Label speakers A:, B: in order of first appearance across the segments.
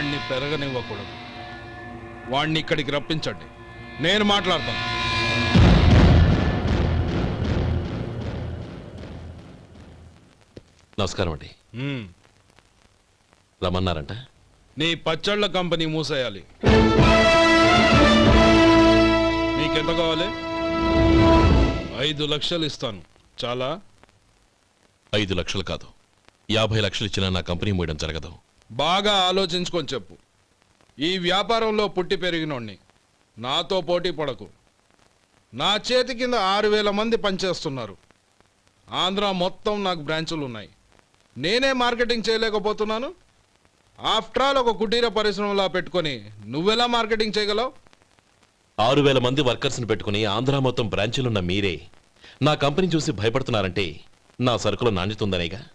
A: వాణ్ణి పెరగనివ్వకూడదు. వాణ్ణి ఇక్కడికి రప్పించండి. నేను మాట్లాడతాను.
B: నమస్కారం అండి.
A: మ్మ్.
B: రమ్మన్నారంట?
A: నీ పచ్చళ్ళ కంపెనీ మూసేయాలి. నీకెంత కావాలి? ఐదు లక్షలు ఇస్తాను. చాలా?
B: ఐదు లక్షలు కాదు. యాభై లక్షలు ఇచ్చినా నా కంపెనీ మూయడం జరగదు.
A: బాగా ఆలోచించుకొని చెప్పు. ఈ వ్యాపారంలో పుట్టి పెరిగినోడిని. నాతో పోటీ పడకు. నా చేతి కింద ఆరు వేల మంది పనిచేస్తున్నారు. ఆంధ్ర మొత్తం నాకు బ్రాంచులు ఉన్నాయి నేనే మార్కెటింగ్ చేయలేకపోతున్నాను. ఆఫ్టర్ ఆల్ ఒక కుటీర పరిశ్రమలా పెట్టుకొని నువ్వెలా మార్కెటింగ్ చేయగలవు?
B: ఆరు వేల మంది వర్కర్స్ని పెట్టుకుని ఆంధ్ర మొత్తం బ్రాంచీలున్న మీరే. నా కంపెనీ చూసి భయపడుతున్నారంటే నా సరుకులో నాణ్యత ఉందనేగా?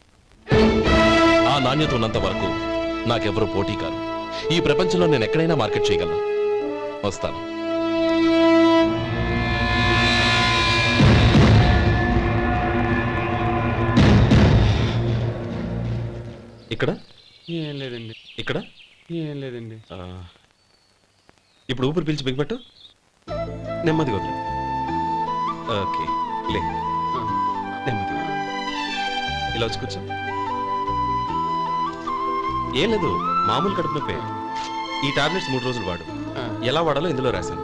B: ఆ నాణ్యత ఉన్నంత వరకు నాకెవరూ పోటీ కాదు ఈ ప్రపంచంలో నేను ఎక్కడైనా మార్కెట్ చేయగలను. వస్తాను. ఇక్కడ?
C: ఏం లేదండి.
B: ఇక్కడ?
C: ఏం లేదండి.
B: ఇప్పుడు ఊపిరి పీల్చి బిగబట్టు నెమ్మదిగా వదిలి. ఓకే లే. నెమ్మదిగా. ఇలా వచ్చి కూర్చో. ఏం లేదు మామూలు కడుపు నొప్పే. ఈ టాబ్లెట్స్ మూడు రోజులు వాడు. ఎలా వాడాలో ఇందులో రాశాను.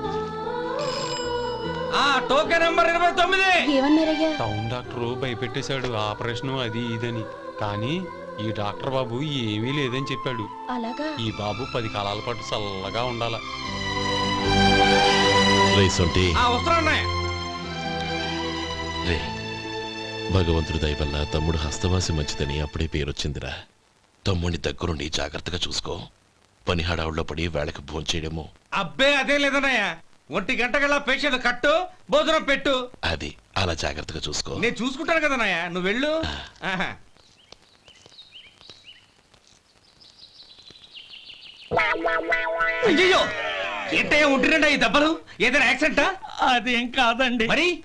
D: ఆ టోకెన్ నెంబర్ ఇరవై తొమ్మిది.
E: ఏమన్నారయ్యా?
C: టౌన్ డాక్టర్ భయపెట్టేశాడు ఆపరేషన్ అది ఇదని. కానీ ఈ డాక్టర్ బాబు ఏమీ లేదని చెప్పాడు.
E: అలాగా?
C: ఈ బాబు పది కాలాల పాటు చల్లగా ఉండాల.
B: రే సొంటి.
D: ఆ వస్త్రాలున్నాయి
B: రే భగవంతుడి దయ వల్ల తమ్ముడు హస్తవాసి మంచిదని అప్పుడే పేరొచ్చిందిరా. తమ్ముడిని దగ్గరుండి జాగ్రత్తగా చూసుకో. పని హడావుల్లో పడి వేళకు భోంచేయడము
D: అబ్బే అదే లేదన్నయ్య. ఒంటి గంట గల పేషెంట్ కట్టు భోజనం పెట్టు.
B: అది అలా జాగ్రత్తగా చూసుకో.
D: నేను చూసుకుంటాను కదన్నయ్య. నువ్వు వెళ్ళు. ఆహా. అయ్యయ్యో! ఏంటయ్యా ఉంటున్నాడా ఈ దెబ్బలు? ఏదైనా యాక్సిడెంటా?
F: అదేం కాదండి.
D: మరి?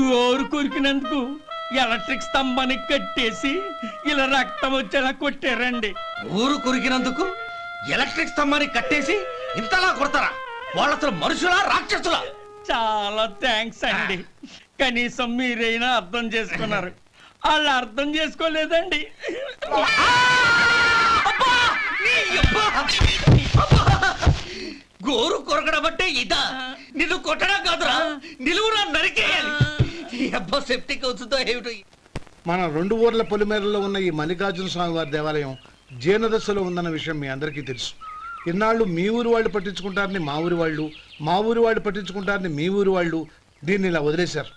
F: గోరు కొరికినందుకు ఎలక్ట్రిక్ స్తంభానికి కట్టేసి ఇలా రక్తం వచ్చేలా కొట్టారండి.
D: ఊరు కురికినందుకు ఎలక్ట్రిక్ స్తంభాన్ని కట్టేసి ఇంతలా కొడతారా? వాళ్ళు అసలు మనుషులా రాక్షసులా?
F: చాలా థ్యాంక్స్ అండి. కనీసం మీరైనా అర్థం చేసుకున్నారు. వాళ్ళు అర్థం చేసుకోలేదండి!
D: గోరు కొరకడం అంటే ఇదా? నిన్ను కొట్టడం కాదురా. నిలువురా నరికేయాలి. అబ్బా సెప్టిక్ అవుతుందో ఏమిటో?
G: మన రెండు ఊర్ల పొలిమేరలో ఉన్న ఈ మల్లికార్జున స్వామి వారి దేవాలయం జీర్ణదశలో ఉందన్న విషయం మీ అందరికీ తెలుసు. ఇన్నాళ్ళు మీ ఊరు వాళ్ళు పట్టించుకుంటారని మా ఊరి వాళ్ళు మా ఊరి వాళ్ళు పట్టించుకుంటారని మీ ఊరి వాళ్ళు దీన్ని ఇలా వదిలేశారు.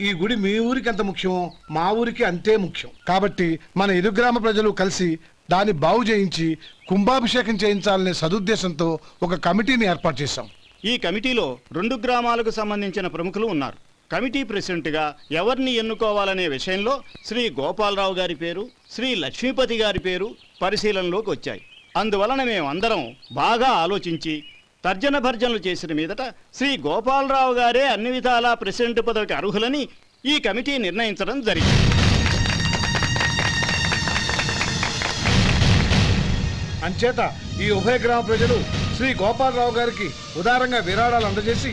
G: ఈ గుడి మీ ఊరికి ఎంత ముఖ్యమో మా ఊరికి అంతే ముఖ్యం. కాబట్టి మన ఇరు గ్రామ ప్రజలు కలిసి దాన్ని బాగు చేయించి కుంభాభిషేకం చేయించాలనే సదుద్దేశంతో ఒక కమిటీని ఏర్పాటు చేశాం.
H: ఈ కమిటీలో రెండు గ్రామాలకు సంబంధించిన ప్రముఖులు ఉన్నారు. కమిటీ ప్రెసిడెంట్గా ఎవరిని ఎన్నుకోవాలనే విషయంలో శ్రీ గోపాలరావు గారి పేరు శ్రీ లక్ష్మీపతి గారి పేరు పరిశీలనలోకి వచ్చాయి. అందువలన మేమందరం బాగా ఆలోచించి తర్జన భర్జనలు చేసిన మీదట శ్రీ గోపాలరావు గారే అన్ని విధాలా ప్రెసిడెంట్ పదవికి అర్హులని ఈ కమిటీ నిర్ణయించడం జరిగింది.
G: అంచేత ఈ ఉభయ గ్రామ ప్రజలు శ్రీ గోపాలరావు గారికి ఉదారంగా విరాళాలు అందజేసి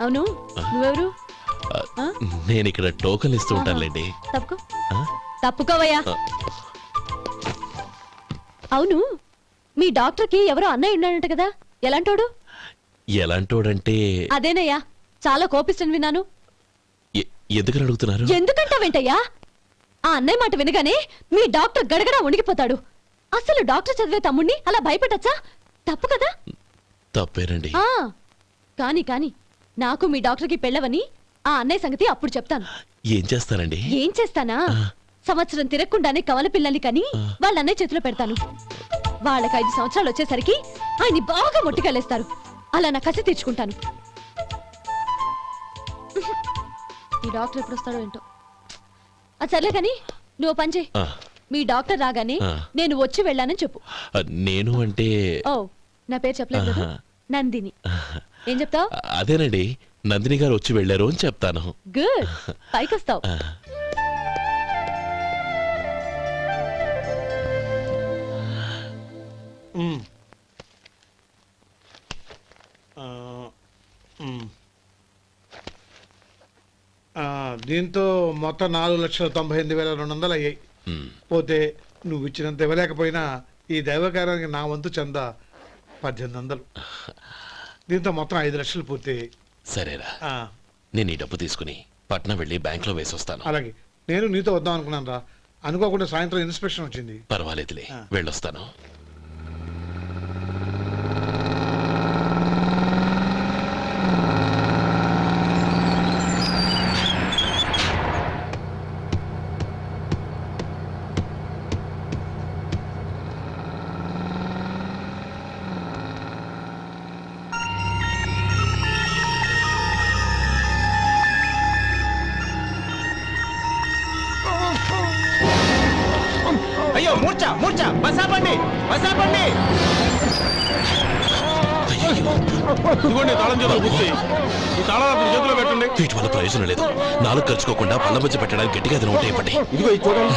E: అవును? నువ్వెవరు?
B: ఆ? నేను ఇక్కడ టోకన్ ఇస్తూ ఉంటానులేండి.
E: తప్పుకో.
B: ఆ?
E: తప్పుకోవయ్యా.
B: ఆ.
E: అవును మీ డాక్టర్కి ఎవరో అన్నయ్య ఉన్నాడంట కదా. ఎలాంటోడు?
B: ఎలాంటోడంటే
E: అదేనయ్యా చాలా కోపిస్తని విన్నాను.
B: ఎ- ఎందుకని అడుగుతున్నారు?
E: ఎందుకంటావేంటయ్యా ఆ అన్నయ్య మాట వినగానే మీ డాక్టర్ గడగడా ఉణిగిపోతాడు అసలు డాక్టర్ చదివే తమ్ముణ్ణి అలా భయపెట్టచ్చా తప్పు కదా?
B: తప్పేనండి.
E: ఆ కాని కాని నాకు మీ డాక్టర్కి పెళ్ళవని ఆ అన్నయ్య సంగతి అప్పుడు చెప్తాను.
B: ఏం చేస్తారండి?
E: ఏం చేస్తానా? సంవత్సరం తిరగకుండానే కవల పిల్లల్ని కని వాళ్ళ అన్నయ్య చేతిలో పెడతాను. వాళ్ళకి ఐదు సంవత్సరాలు వచ్చేసరికి ఆయన్ని బాగా ముట్టికెళ్ళేస్తారు. అలా నా కసి తీర్చుకుంటాను. ఈ డాక్టర్ ఎప్పుడు వస్తాడో ఏంటో. అది సర్లే కానీ నువ్వు పని చేయి. మీ డాక్టర్ రాగానే. నేను వచ్చి వెళ్ళానని చెప్పు.
B: నేను అంటే
E: ఓ నా పేరు చెప్పలేదు. నందిని. ఏం చెప్తావు?
B: అదేనండి. నందిని గారు వచ్చి వెళ్ళారు అని చెప్తాను.
E: గుడ్. పైకి వస్తావు
G: దీంతో మొత్తం నాలుగు లక్షల తొంభై ఎనిమిది వేల రెండు వందలు అయ్యాయి. పోతే నువ్వు ఇచ్చినంత ఇవ్వలేకపోయినా ఈ దైవకార్యానికి నా వంతు చంద పద్దెనిమిది వందలు. దీంతో మొత్తం ఐదు లక్షలు పూర్తయ్యాయి
B: సరేరా.
G: ఆ,
B: నేను ఈ డబ్బు తీసుకుని పట్నం వెళ్ళి బ్యాంక్లో వేసొస్తాను.
G: అలాగే. నేను నీతో వద్దాం అనుకున్నాను రా అనుకోకుండా సాయంత్రం ఇన్స్పెక్షన్ వచ్చింది.
B: పర్వాలేదులే. వెళ్ళొస్తాను.
F: మూర్చ మూర్చ బసాపండి బసాపండి.
A: ఇదిగోండి తాళం చేతులు ఈ తాళాలు అతని చేతిలో పెట్టండి.
B: వీటి వల్ల ప్రయోజనం లేదు. నాలుగు ఖర్చుకోకుండా పళ్ళ మధ్య పెట్టడానికి గట్టిగా అది ఉంటాయి ఇవ్వండి.
A: ఇదిగో ఇది చూడండి.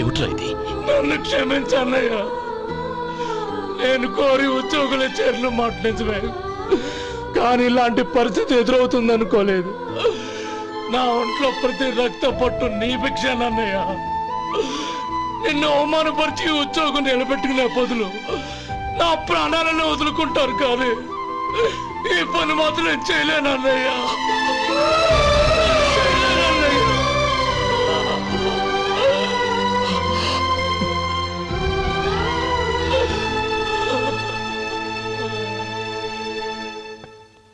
B: ఏమిట్రా ఇది?
F: నన్ను క్షమించు అన్నయ్య నేను కోరి ఉద్యోగుల చేరిన మాట నిజమే. కానీ ఇలాంటి పరిస్థితి ఎదురవుతుంది అనుకోలేదు. నా ఒంట్లో ప్రతి రక్త పట్టు నీ భిక్షానన్నయ్య నిన్ను అవమానపరిచి ఉద్యోగం నిలబెట్టుకునే బదులు నా ప్రాణాలను వదులుకుంటారు కానీ ఈ పని మాత్రం చేయలేనన్నయ్యా.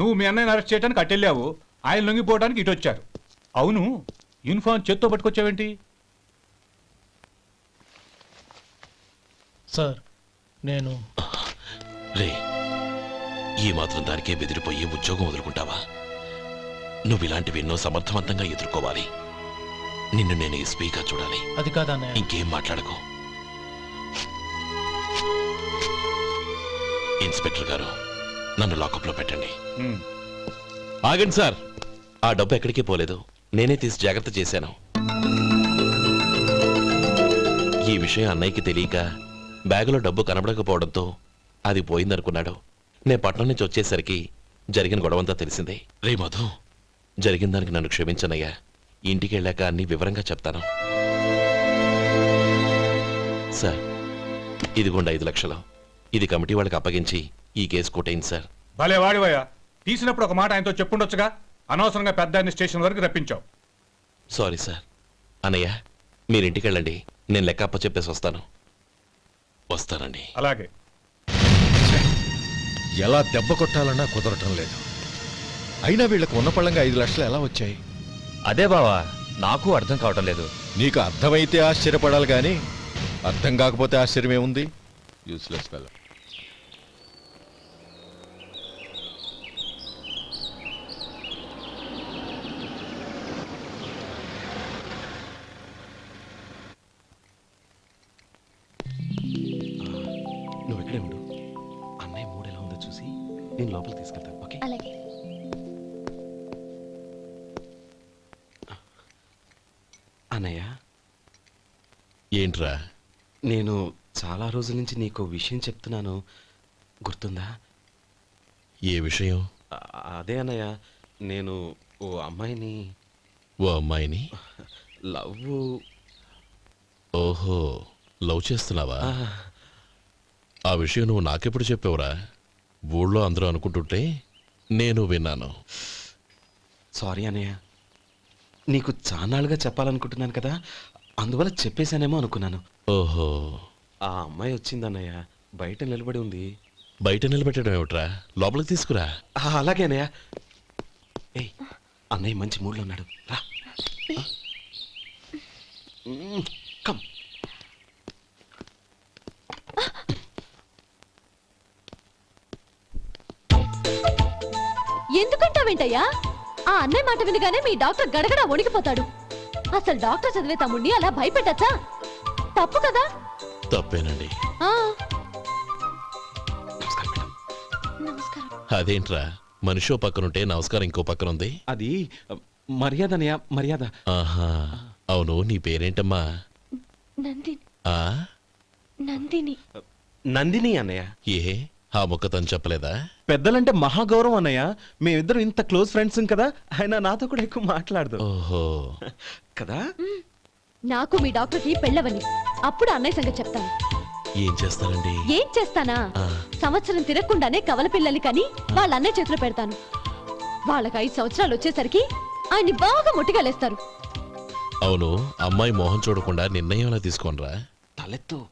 I: నువ్వు మీ అన్నయ్యని అరెస్ట్ చేయడానికి అట్టెళ్ళావు ఆయన లొంగిపోవడానికి ఇటు వచ్చారు అవును యూనిఫామ్ చేత్తో పట్టుకొచ్చావేంటి?
F: సార్ నేను
B: రే ఈ మాత్రం దానికే బెదిరిపోయి ఉద్యోగం వదులుకుంటావా? నువ్వు ఇలాంటివి ఎన్నో సమర్థవంతంగా ఎదుర్కోవాలి. నిన్ను నేను ఎస్పీగా చూడాలి.
F: అది కాదన్నయ్య
B: ఇంకేం మాట్లాడకు. ఇన్స్పెక్టర్ గారు నన్ను లాకప్లో పెట్టండి. ఆగండి సార్. ఆ డబ్బు ఎక్కడికి పోలేదు. నేనే తీసి జాగ్రత్త చేశాను. ఈ విషయం అన్నయ్యకి తెలియక బ్యాగులో డబ్బు కనబడకపోవడంతో అది పోయిందనుకున్నాడు. నేను పట్నం నుంచి వచ్చేసరికి జరిగిన గొడవంతా తెలిసిందే. రే మధు. జరిగిన దానికి నన్ను క్షమించనయ్యా. ఇంటికి వెళ్ళాక అన్ని వివరంగా చెప్తాను. సార్ ఇదిగోండి ఐదు లక్షలు. ఇది కమిటీ వాళ్ళకి అప్పగించి ఈ కేసు కొట్టేయండి సార్.
I: భలే వాడివయ్యా. తీసినప్పుడు ఒక మాట ఆయనతో చెప్పుండొచ్చుగా? అనవసరంగా పెద్ద స్టేషన్ వరకు రప్పించావు.
B: Sorry sir. అన్నయ్య మీరు ఇంటికి వెళ్ళండి. నేను లెక్క అప్ప చెప్పేసి వస్తాను. వస్తానండి.
I: అలాగే.
J: ఎలా దెబ్బ కొట్టాలన్నా కుదరటం లేదు. అయినా వీళ్ళకు ఉన్న పళ్ళంగా ఐదు లక్షలు ఎలా వచ్చాయి?
K: అదే బావా నాకు అర్థం కావటం లేదు.
J: నీకు అర్థమైతే ఆశ్చర్యపడాలి కానీ అర్థం కాకపోతే ఆశ్చర్యం ఏముంది యూస్లెస్ ఫెలో
B: నేను లోపలికి తీసుకెళ్తాను ఓకే?
E: అలాగే.
K: అన్నయ్య?
B: ఏంట్రా?
K: నేను చాలా రోజుల నుంచి నీకు విషయం చెప్తున్నాను. గుర్తుందా?
B: ఏ విషయం?
K: అదే అన్నయ్య నేను ఓ అమ్మాయిని.
B: ఓ అమ్మాయిని?
K: లవ్
B: ఓహో లవ్ చేస్తున్నావా? ఆ విషయం నువ్వు నాకెప్పుడు చెప్పావురా? ఊళ్ళో అందరూ అనుకుంటుంటే నేను విన్నాను.
K: సారీ అన్నయ్య. నీకు చాన్నాళ్ళుగా చెప్పాలనుకుంటున్నాను కదా అందువల్ల చెప్పేశానేమో అనుకున్నాను.
B: ఓహో.
K: ఆ అమ్మాయి వచ్చిందన్నయ్య బయట నిలబడి ఉంది.
B: బయట నిలబెట్టడం ఏమిట్రా? లోపలికి తీసుకురా.
K: ఆ, అలాగే అన్నయ్య. ఏయ్ అన్నయ్య మంచి మూడ్లో ఉన్నాడు. రా. కమ్
E: ఎందుకంటావేంటయ్యా? ఆ అన్నయ్య మాట వినగానే మీ డాక్టర్ గడగడ వణికిపోతాడు. అసలు డాక్టర్ చదివే తమ్ముడిని అలా భయపెట్టచ్చా? తప్పు కదా?
B: తప్పేనండి.
E: ఆ. నమస్కారం
B: అదేంట్రా? మనిషో పక్కనుంటే నమస్కారం ఇంకో పక్కన ఉంది
K: అది మర్యాదనయ్య మర్యాద.
B: ఆహా. అవును నీ పేరేంటమ్మా?
E: నందిని.
B: ఆ?
E: నందిని.
K: నందిని అన్నయ్య.
B: ఏ? ఆ ముక్క తను చెప్పలేదా?
K: పెద్దలంటే మహాగౌరవం అన్నయ్య. మేమిద్దరం ఇంత క్లోజ్ ఫ్రెండ్స్ కదా ఆయన నాతో కూడా ఎక్కువ మాట్లాడదు.
B: ఓహో.
K: కదా?
E: నాకు మీ డాక్టర్కి పెళ్ళవని. అప్పుడు అన్నయ్య సంగతి చెప్తాను.
B: ఏం చేస్తారండి?
E: ఏం చేస్తానా?
B: ఆ.
E: సంవత్సరం తిరగకుండానే కవల పిల్లల్ని కని వాళ్ళ అన్నయ్య చేతిలో పెడతాను. వాళ్ళకి ఐదు సంవత్సరాలు వచ్చేసరికి ఆయన్ని బాగా ముట్టిగలేస్తారు
B: అవును అమ్మాయి మోహం చూడకుండా నిర్ణయం ఎలా తీసుకోనరా?
K: తలెత్తు.